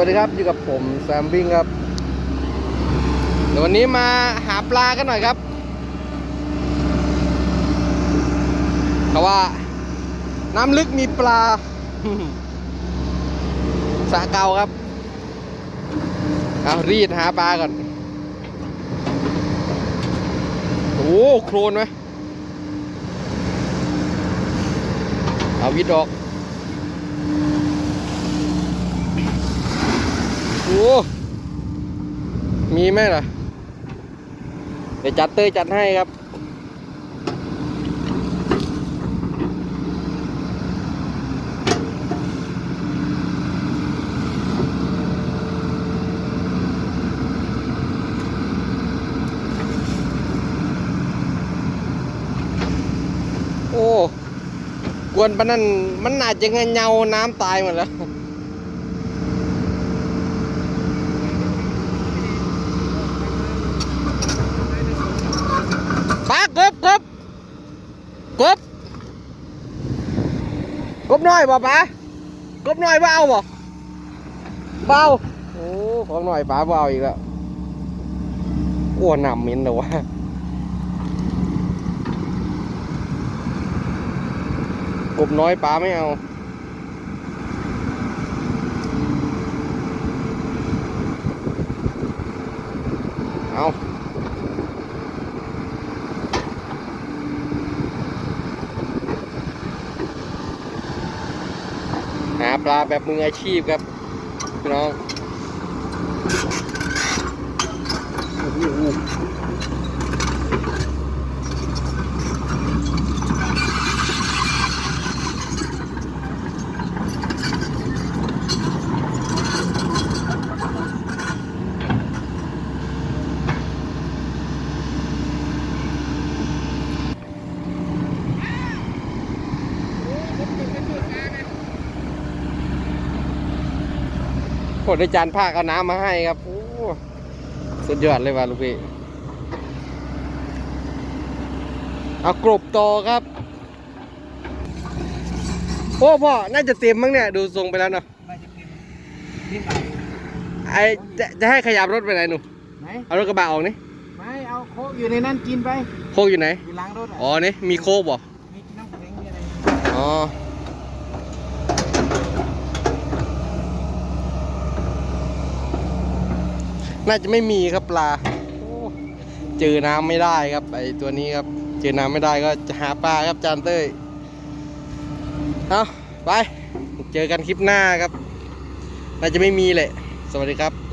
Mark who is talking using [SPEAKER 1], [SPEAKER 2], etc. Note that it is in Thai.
[SPEAKER 1] วัสดีครับอยู่กับผมแซมบิ้งครับเดี๋ยววันนี้มาหาปลากันหน่อยครับเขาะว่าน้ำลึกมีปลาสะเกาครับเอารีดหาปลาก่อนโอ้โหโครนไหมเอาวิดออก โอ้ มีไหมล่ะ เดี๋ยวจัดเตยจัดให้ครับโอ้ กวนปะนั่นมันอาจจะเงเงาน้ำตายหมดแล้ว ปลากบกบ กบ กบน้อยบ่ปลากบน้อยเบเอาบ่เบาโอ้ของหน่อยปลาเบาอีกแล้วอ้วนหนำมินเลยวะกบน้อยปลาไม่เอาเอา ปลาแบบมืออาชีพครับพี่น้อง คนอาจารย์ภาคเอาน้ำมาให้ครับโอ้สุดยอดเลยว่ะลูกพี่เอากรบต่อครับ โอ้พ่อ น่าจะเต็มมั้งเนี่ย ดูทรงไปแล้วเนาะ
[SPEAKER 2] น่าจะเป็นนิดหน่อย
[SPEAKER 1] ไอจะจะให้ขยับรถไปไหนหนู
[SPEAKER 2] ไหน
[SPEAKER 1] เอารถกระบะออกนี่
[SPEAKER 2] ไม่เอาโคกอยู่ในนั้นกินไป
[SPEAKER 1] โคกอยู่ไหน
[SPEAKER 2] อยู่หล้างรถอะ
[SPEAKER 1] อ๋อนี่มีโคกบ่
[SPEAKER 2] มีน้ำแข็งมีอะไร
[SPEAKER 1] อ๋อ น่าจะไม่มีครับปลาโอ้เจอน้ำไม่ได้ครับไอตัวนี้ครับ เจอน้ำไม่ได้ก็จะหาปลาครับจานเต้ยเอาไป เจอกันคลิปหน้าครับ น่าจะไม่มีแหละ สวัสดีครับ